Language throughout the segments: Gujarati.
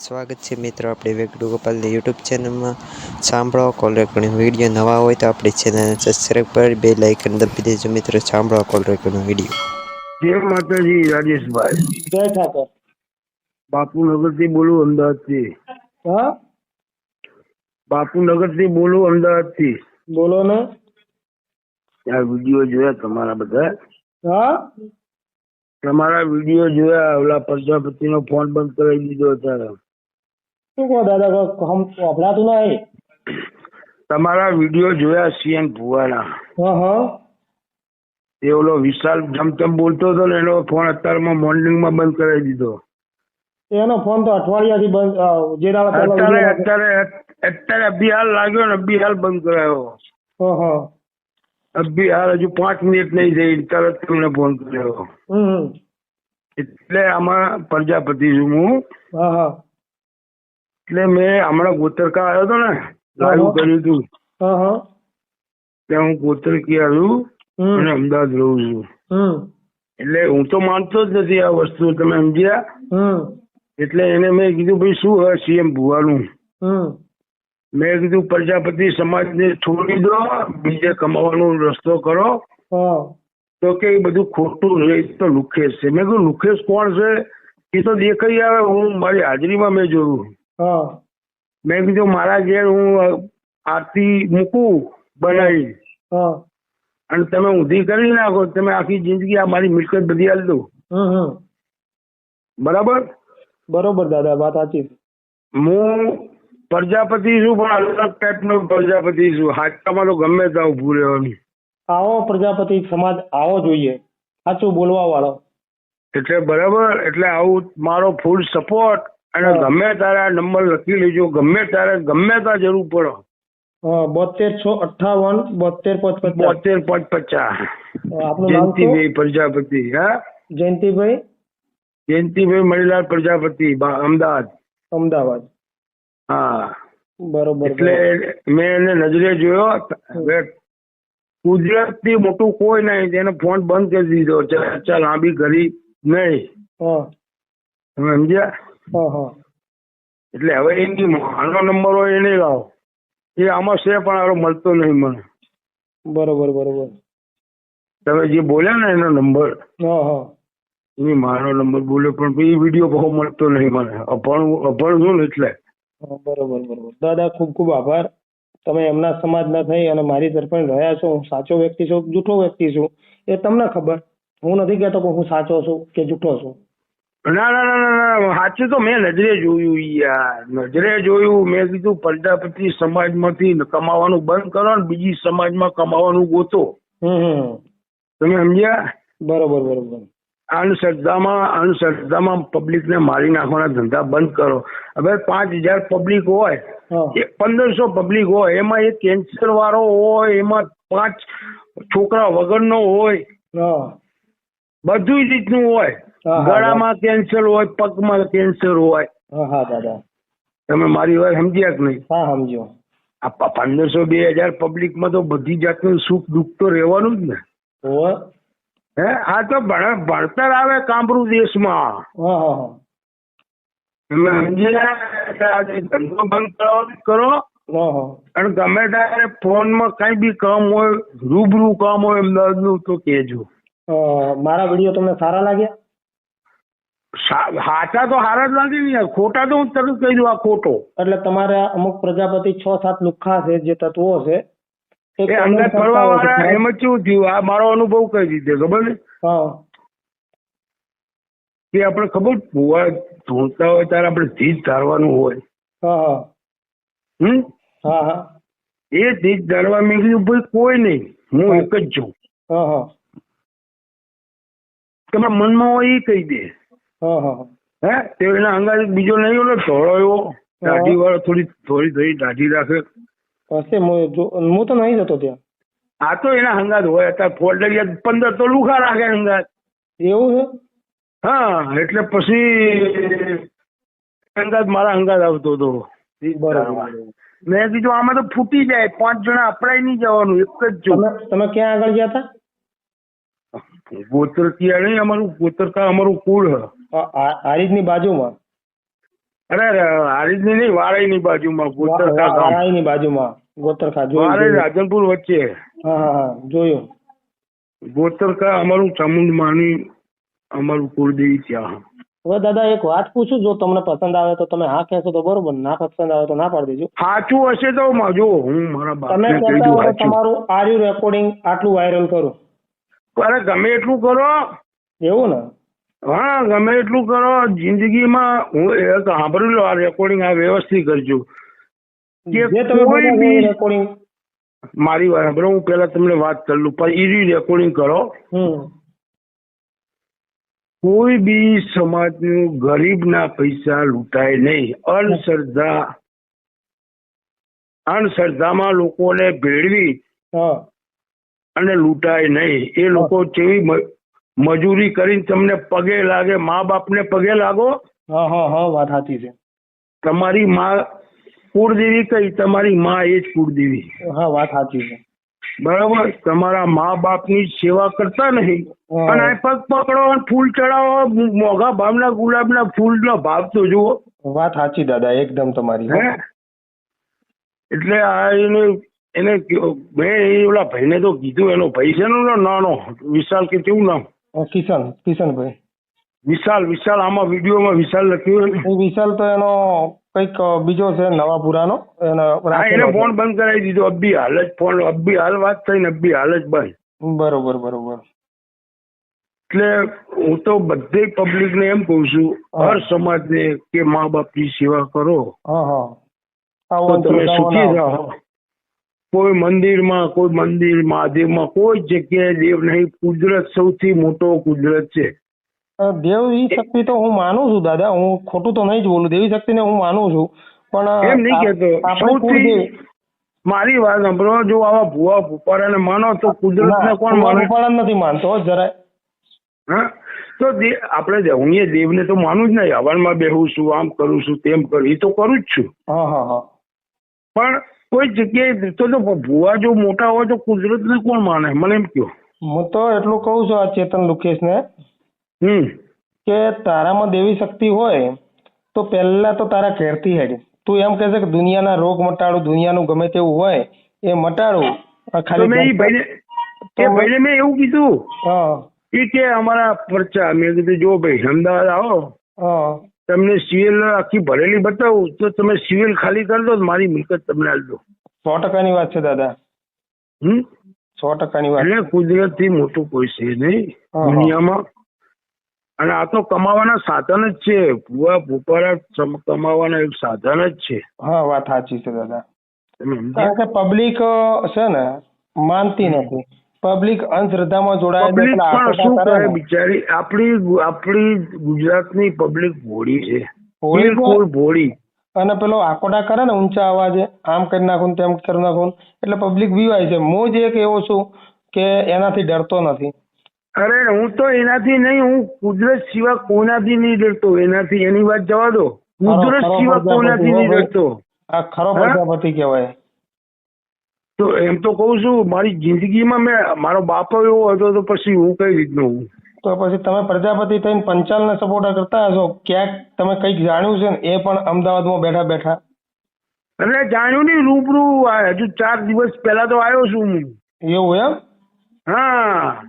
સ્વાગત છે મિત્રો આપણે વેગડુ ગોપાલની યુટ્યુબ ચેનલમાં. સાંભળો કોલ રેકોર્ડિંગ વીડિયો નવા હોય તો આપણી ચેનલને સબસ્ક્રાઈબ કરી બે લાઇકન દબી દેજો મિત્રો. સાંભળો કોલ રેકોર્ડિંગ વીડિયો. જય માતાજી રાજેશભાઈ. જય ઠાકર. બાપુનગરથી બોલું અમદાવાદથી હા? બાપુનગરથી બોલું અમદાવાદથી બોલો ને. આ વીડિયો જોયા તમારા બધા? હા? તમારા વીડિયો જોયા ઓલા પ્રજાપતિ નો ફોન બંધ કરાવી દીધો અત્યારે. શું કહો દાદા હમ હભળાતું નહીં? તમારા વીડિયો જોયા સીએન ભુવાના. હા હા. એ ઓલો વિશાલ જમતમ બોલતો હતો ને એનો ફોન અત્યારમાં મોર્નિંગમાં બંધ કરાવી દીધો. એનો ફોન તો અઠવાડિયાથી બંધ જે દાડા અત્યારે અત્યારે અત્યારે અભી હાલ લાગ્યો ને અભી હાલ બંધ કરાયો. હા હા. અભી હાલ હજુ પાંચ મિનિટ નહીં થઈ તરત તમને ફોન કર્યો. એટલે આમાં પ્રજાપતિ છું હું. હા હા. એટલે મેં હમણાં ગોતરકા આવ્યો હતો ને લાઈવ કર્યું હતું ત્યાં હું ગોતરકી આવ્યું અને અમદાવાદ રહું છું. એટલે હું તો માનતો જ નથી આ વસ્તુ તમે સમજ્યા? એટલે એને મેં કીધું ભાઈ શું હોય સીએમ ભુવાનું મેં કીધું પ્રજાપતિ સમાજને છોડી દો બીજે કમાવાનો રસ્તો કરો. તો કે એ બધું ખોટું છે એ તો લુખેશ છે. મેં કીધું લુખેશ કોણ છે? એ તો દેખાઈ આવે હું મારી હાજરીમાં મેં જોયું. હા. મેં કીધું મારા ઘેર હું આરતી મૂકું બનાવી હા. અને તમે ઊંધી કરી નાખો તમે આખી જિંદગી આ મારી મિલકત બધી હાલ દો. બરાબર? બરોબર દાદા વાત સાચી. હું પ્રજાપતિ છું પણ અલગ ટાઈપનો પ્રજાપતિ છું. હાથમાં તો ગમે ત્યાં રહેવાનું. આવો પ્રજાપતિ સમાજ આવો જોઈએ. સાચું બોલવા વાળો એટલે બરાબર એટલે આવું મારો ફૂલ સપોર્ટ અને ગમે તારે આ નંબર લખી લેજો. ગમે તારે ગમે ત્યાં જરૂર પડો. બોતેર છ અઠ્ઠાવન બોતેર પાંચ બોતેર પાંચ પચાસ. જયંતિભાઈ પ્રજાપતિ હા? જયંતિભાઈ? જયંતિભાઈ મણીલાલ પ્રજાપતિ અમદાવાદ. અમદાવાદ. હા. બરોબર એટલે મેં એને નજરે જોયો કુદરતથી મોટું કોઈ નહીં. તેને ફોન બંધ કરી દીધો. ચર્ચા લાંબી કરી નહીં. સમજ્યા? એટલે હવે એની માનો નંબર હોય એને લાવો એ આમાં છે પણ આરો મળતો નહીં મને. બરોબર બરોબર. તમે જે બોલ્યા ને એનો નંબર એની મારો નંબર બોલ્યો પણ એ વીડિયો બહુ મળતો નહીં મને. અભણ અભણ છું ને એટલે. બરોબર બરોબર. દાદા ખૂબ ખૂબ આભાર. તમે એમના સમાજના થઈ અને મારી તરફે રહ્યા છો. હું સાચો વ્યક્તિ છું જૂઠો વ્યક્તિ છું. એ તમને ખબર. હું નથી કહેતો કે હું સાચો છું કે જૂઠો છું. ના ના ના ના ના સાચું તો મેં નજરે જોયું યાર નજરે જોયું મેં કીધું પ્રજાપતિ સમાજમાંથી કમાવાનું બંધ કરો ને બીજી સમાજમાં કમાવાનું ગોતો. તમે સમજ્યા? બરોબર બરોબર. અંધશ્રદ્ધામાં અંધશ્રદ્ધામાં પબ્લિકને મારી નાખવાના ધંધા બંધ કરો. હવે પાંચ હજાર પબ્લિક હોય એ પંદરસો પબ્લિક હોય એમાં એક કેન્સર વાળો હોય એમાં પાંચ છોકરા વગરનો હોય બધું રીતનું હોય. ગળામાં કેન્સર હોય પગમાં કેન્સર હોય. હા હા દાદા. તમે મારી વાત સમજ્યા કે નહીં? હા સમજો આ પંદરસો બે હજાર પબ્લિકમાં તો બધી જાતનું સુખ દુઃખ તો રહેવાનું જ ને. હે? આ તો ભણતર આવે કામરૂ દેશમાં. તમે ધંધો બંધ કરવાનો કરો. અને ગમે ત્યારે ફોનમાં કઈ બી કામ હોય રૂબરૂ કામ હોય અમદાવાદનું તો કહેજો. મારા વીડિયો તમને સારા લાગ્યા? સાચા તો હારા જ લાગે ને યાર. ખોટા તો હું તરત કહી દઉં આ ખોટો. એટલે તમારે અમુક પ્રજાપતિ છ સાત લુખ્ખા છે જે તત્વો છે એ અંદર ફરવા વાળા એમ જ કેવું થયું? આ મારો અનુભવ કહી દીધો ખબર ને હા. કે આપણે ખબર ભૂવા ધૂણતા હોય ત્યારે આપણે ધીજ ધારવાનું હોય. હા હા. હમ? હા હા. એ ધીજ ધારવા મેં કીધું ભાઈ કોઈ નહીં. હું. એક જ છું. હા હા. તમારા મનમાં હોય એ કહી દે. હા હા હે. તે એના અંગાજ બીજો નહીં ઓલો ધોળો એવો. દાઢી વાળો થોડી થોડી થોડી દાઢી રાખે. હશે હું તો નહીં જતો ત્યાં. આ તો એના હંગાત હોય અત્યારે ફોલ્ડરિયા પંદર તો લુખા રાખે હંગાત એવું છે? હા એટલે પછી હંગાત મારા હંગાત આવતો હતો. બરાબર. મેં કીધું આમાં તો ફૂટી જાય પાંચ જણા અપડાઈ નહીં જવાનું એક જ જો. તમે ક્યાં આગળ ગયા હતા? ગોતરકિયા નહીં અમારું ગોતરકા અમારું કુળ હ. હારીજની બાજુમાં? અરે હારીજની નહીં વારાઈની બાજુમાં વારાઈની બાજુમાં ગોતરખા જોયું. રાધનપુર વચ્ચે. હા હા જોયું. ગોતરખા અમારું ચામુંડમાની અમારું કુળદેવી ત્યાં. હવે દાદા એક વાત પૂછું જો તમને પસંદ આવે તો તમે હા કહેશો તો બરોબર ના પસંદ આવે તો ના પાડી દેજો. સાચું હશે તો જો હું મારા તમે કહેતા દઉં હો તો સાચું. તમારું આર્યુ રેકોર્ડિંગ આટલું વાયરલ કરો. અરે ગમે એટલું કરો. એવું ને? હા ગમે એટલું કરો જિંદગીમાં હું એ સાંભળી લો આ રેકોર્ડિંગ આ વ્યવસ્થિત કરજો. કે કોઈ બી રેકોર્ડિંગ મારી વાત સાંભળો હું પેલા તમને વાત કરી લઉં પણ એ રેકોર્ડિંગ કરો. કોઈ બી સમાજનું ગરીબના પૈસા લૂંટાય નહીં. અંધશ્રદ્ધા અંધશ્રદ્ધામાં લોકોને ભેળવી અને લૂંટાય નહીં. એ લોકો મ- મજૂરી કરીને તમને પગે લાગે મા બાપને પગે લાગો? હા હા હા વાત સાચી છે. તમારી માં કુળદેવી કઈ? તમારી માં એ જ કુળદેવી. હા વાત સાચી છે. બરાબર? તમારા મા બાપની સેવા કરતા નહીં. અને આ પગ પકડો ફૂલ ચડાવો. મોંઘા ભાવના ગુલાબના ફૂલનો ભાવ તો જુઓ. વાત સાચી દાદા એકદમ તમારી હે. એટલે આ એને એને મેં એ ઓલા ભાઈને તો કીધું એનો ભાઈ છે ને નાનો વિશાલ કે કેવું નામ? કિશન કિશનભાઈ. વિશાલ વિશાલ આમાં વિડીયોમાં વિશાલ લખ્યું એ વિશાલ તો એનો કંઈક બીજો છે નવાપુરાનો. પુરાનો એને ફોન બંધ કરાવી દીધો. અબ્બી હાલ જ ફોન અબ્બી હાલ વાત થઈ ને અબ્બી હાલ જ બંધ. બરોબર બરોબર. એટલે હું તો બધે પબ્લિક ને એમ કહું છું હર હર સમાજને કે મા બાપની સેવા કરો. હા હા. તો આવો તમે સુખી રહો. કોઈ મંદિરમાં કોઈ મંદિર મહાદેવમાં કોઈ જગ્યાએ દેવ નહીં. કુદરત સૌથી મોટો કુદરત છે. દેવ શક્તિ તો હું માનું છું દાદા. હું ખોટું તો નહીં જ બોલું. દેવી શક્તિને હું માનું છું. પણ એમ નહીં કહેતો. સૌથી મારી વાત સાંભળો જો આવા ભૂવા ભૂપારાને માનો તો કુદરતને ને કોણ માને? ગોપાળાને નથી માનતો હો જરાય. હા? તો આપણે હું એ દેવને તો માનું જ નહીં. હવનમાં બેહું છું આમ કરું છું તેમ કરું એ તો કરું જ છું. હા હા હા. પણ કોઈ જગ્યાએ તો ભૂવા જો મોટા હોય તો કુદરતને કોણ માને? મને એમ કયો હું તો એટલું કહું છું આ ચેતન લુકેશને હમ. કે તારામાં દેવી શક્તિ હોય તો પહેલા તો તારા ઘેરથી હેડ. તું એમ કહે છે કે દુનિયાના રોગ મટાડું દુનિયાનું ગમે તેવું હોય એ મટાડું. ખાલી મેં ભાઈને એ ભાઈને મેં એવું કીધું. હા. એ કે અમારા પરચા મેં કીધું જો ભાઈ અમદાવાદ આવો. હા. તમને સિવિલ આખી ભરેલી બતાવું તો તમે સિવિલ ખાલી કરી દો મારી મિલકત તમને આપજો દો સો ટકાની વાત છે દાદા. હમ? સો ટકાની વાત. એટલે કુદરતથી મોટું કોઈ છે નહીં. દુનિયામાં. અને આ તો કમાવાના સાધન જ છે ભૂવા ભૂપારા કમાવાના એક સાધન જ છે. હા વાત સાચી છે દાદા. કારણ કે પબ્લિક છે ને માનતી નથી. પબ્લિક અંધશ્રદ્ધામાં જોડાય પબ્લિક એટલે પણ આટોટા શું કરે બિચારી? આપણી આપણી ગુજરાતની પબ્લિક ભોળી છે. બિલકુલ ભોળી. અને પેલો આકોડા કરે ને ઊંચા અવાજે આમ કરી નાખું ને તેમ કરી નાખું એટલે પબ્લિક બીવાય છે. હું જ એક એવો છું કે એનાથી ડરતો નથી. અરે હું તો એનાથી નહીં હું કુદરત સિવાય કોનાથી નહીં ડરતો. એનાથી એની વાત જવા દો. કુદરત સિવાય કોનાથી નહીં ડરતો. આ ખરો પ્રજાપતિ કહેવાય. તો એમ તો કહું છું મારી જિંદગીમાં મેં મારો બાપ એવો હતો તો પછી હું કઈ રીતનો હું? તો પછી તમે પ્રજાપતિ થઈને પંચાલને સપોર્ટ કરતા હશો ક્યાંક તમે કંઈક જાણ્યું છે ને એ પણ અમદાવાદમાં બેઠા બેઠા. એટલે જાણ્યું નહીં રૂબરૂ હજુ ચાર દિવસ પહેલા તો આવ્યો છું હું. એવું એમ? હા.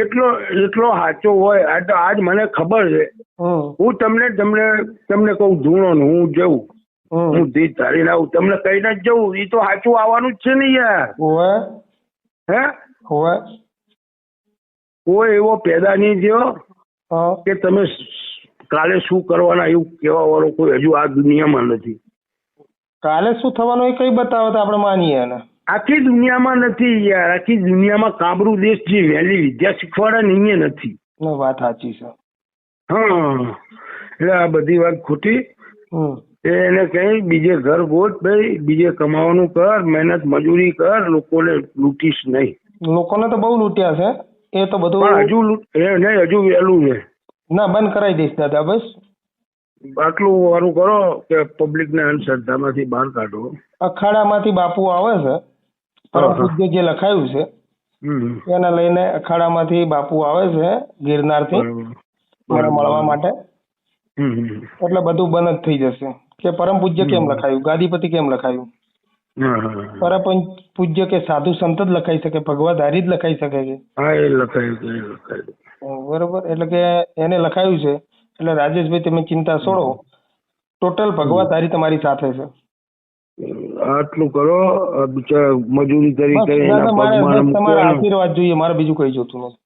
એટલો એટલો સાચો હોય આ તો આજ મને ખબર છે. હું તમને તમને તમને કહું ધૂણો ને હું જઉં હું ધીર ધારી આવું. તમને કહીને જ જવું. એ તો સાચું આવવાનું જ છે ને યાર. હોવે. હે? હોવે. કોઈ એવો પેદા નહીં થયો કે તમે કાલે શું કરવાના એવું કેવા વાળો કોઈ હજુ આ દુનિયામાં નથી. કાલે શું થવાનું એ કઈ બતાવો તો આપણે માનીએ એને. આખી દુનિયામાં નથી યાર. આખી દુનિયામાં કાબરું દેશ જે વહેલી વિદ્યા શીખવાડે ને નથી. વાત સાચી છે. હા. એટલે આ બધી વાત ખોટી. હમ. એને કઈ બીજે ઘર ગોઠ ભાઈ બીજે કમાવાનું કર મહેનત મજૂરી કર લોકોને લૂંટીશ નહીં. લોકોને તો બહુ લૂંટ્યા છે. એ તો બધું હજુ લૂંટ- નહીં હજુ વહેલું છે. ના બંધ કરાવી દઈશ દાદા બસ. આટલું વારું કરો કે પબ્લિકને અંધશ્રદ્ધામાંથી બહાર કાઢો. અખાડામાંથી બાપુ આવે છે. પરમ. પૂજ્ય જે લખાયું છે. એને લઈને અખાડામાંથી બાપુ આવે છે ગિરનારથી. મને મળવા માટે. એટલે બધું બંધ જ થઈ જશે. કે પરમ પૂજ્ય કેમ લખાયું? ગાદીપતિ કેમ લખાયું. પરમ પૂજ્ય કે સાધુ સંત જ લખાઈ શકે? ભગવાધારી જ લખાઈ શકે છે? હા એ લખાયું બરોબર. એટલે કે એને લખાયું છે. એટલે રાજેશભાઈ તમે ચિંતા છોડો. ટોટલ ભગવાધારી તમારી સાથે છે. આટલું કરો. બિચારા મજૂરી કરી તમારા આશીર્વાદ જોઈએ. મારે બીજું કઈ જોતું નથી.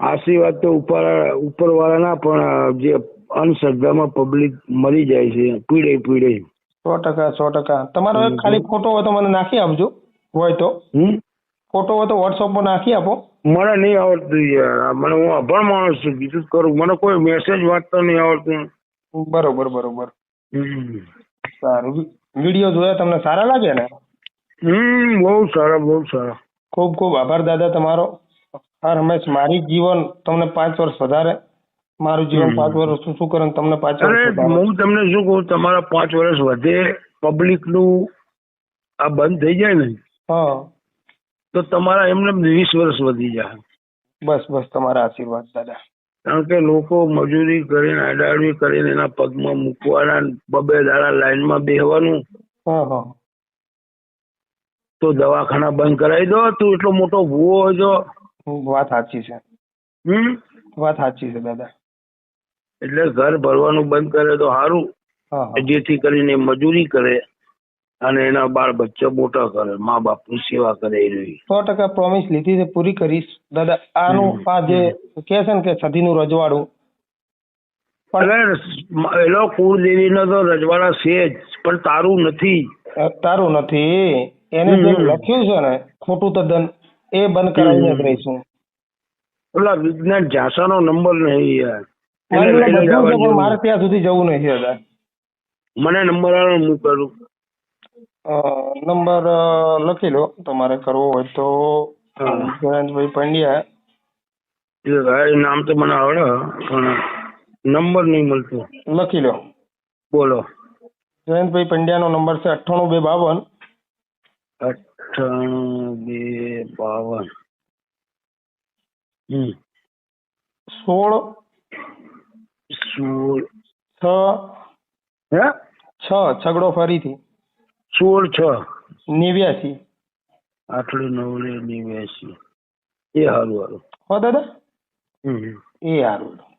આશીર્વાદ તો ઉપર ઉપરવાળાના પણ જે અંધશ્રદ્ધામાં પબ્લિક મરી જાય છે પીડે પીડે. સો ટકા સો ટકા. તમારો ખાલી ફોટો હોય તો મને નાખી આપજો. હોય તો. ફોટો હોય તો વોટ્સઅપમાં નાખી આપો. મને નહીં આવડતું યાર. મને હું અભણ માણસ છું બીજું કરું. મને કોઈ મેસેજ વાંચતો નહીં આવડતું. બરોબર બરોબર. સારું. વીડિયો જોયા તમને સારા લાગે ને? હમ બહુ સારા બહુ સારા. ખૂબ ખૂબ આભાર દાદા તમારો. હર રમેશ મારી જીવન તમને પાંચ વર્ષ વધારે. મારું જીવન પાંચ વર્ષ શું શું કરે ને તમને પાંચ અરે વર્ષ વધારે. હું તમને શું કહું તમારા પાંચ વર્ષ વધે પબ્લિકનું આ બંધ થઈ જાય ને હા. તો તમારા એમને વીસ વર્ષ વધી જાય. બસ બસ તમારા આશીર્વાદ દાદા. કારણ કે લોકો મજૂરી કરીને અડાડવી કરીને એના પગમાં મૂકવાના બબે દાડા લાઈનમાં બેહવાનું. હા હા. તો દવાખાના બંધ કરાવી દો તું એટલો મોટો ભૂવો હોય તો. વાત સાચી છે. હમ? વાત સાચી છે દાદા. એટલે ઘર ભરવાનું બંધ કરે તો સારું જેથી કરીને મજૂરી કરે અને એના બાળ બચ્ચા મોટા કરે મા બાપની સેવા કરે એ રહી. સો ટકા પ્રોમિસ લીધી છે પૂરી કરીશ. દાદા આનું આ જે કે છે ને કે સધીનું રજવાડું. એટલે એલો કુળદેવીનો તો રજવાડા છે જ પણ તારું નથી. તારું નથી. એને જે લખ્યું છે ને ખોટું તદ્દન એ બંધ કરાવીને જ રહીશું. ઓલા વિજ્ઞાન ઝાંસાનો નંબર નહીં યાર. મારી ત્યાં સુધી જવું નથી દાદા. મને નંબર આવે હું કરું. નંબર લખી લો. તમારે કરવો હોય તો. જયંતભાઈ પંડ્યા. એ નામ તો મને આવડે પણ નંબર નહીં મળતો. લખી લો. બોલો. જયંતભાઈ પંડ્યાનો નંબર છે અઠ્ઠાણું બે બાવન. અઠ્ઠાણું બે બાવન. હમ. સોળ. સોળ. છ. હે? છ છગડો ફરીથી. સોળ છ. નેવ્યાસી. આઠડે નવડે નેવ્યાસી. એ સારું હારું. હો દાદા? હમ એ સારું